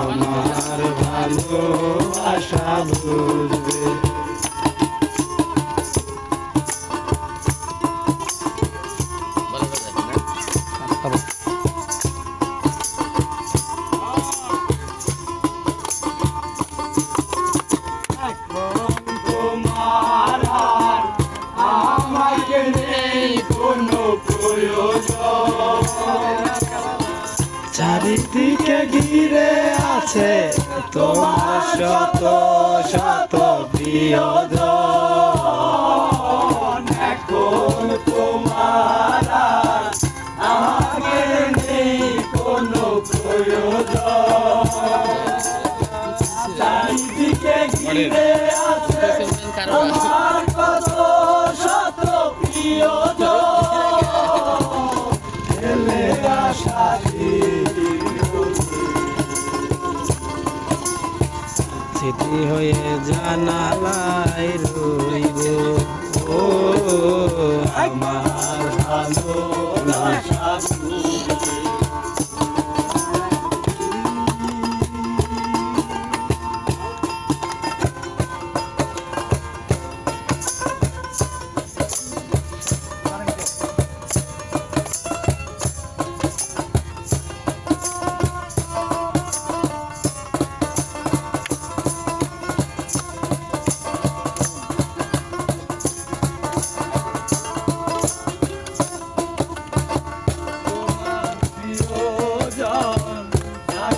আমার ভালো আশা ভুলবে চারিদিকে ঘিরে আছে তোমার শত শত প্রিয়জন এখন তোমার আমাকে নেই কোনো প্রয়োজন। চারিদিকে ঘিরে আছে তোমার স্মৃতি হয়ে জানালায় রইব।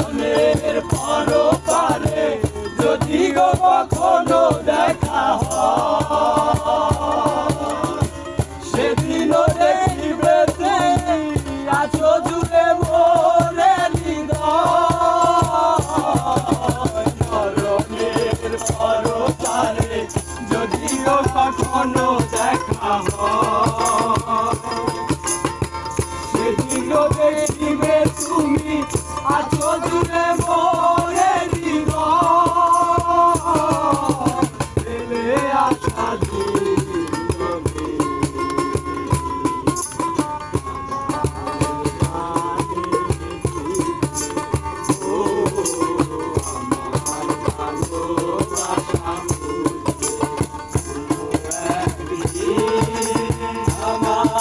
মরণের পর পারে যদি গো কখনো দেখা হয়।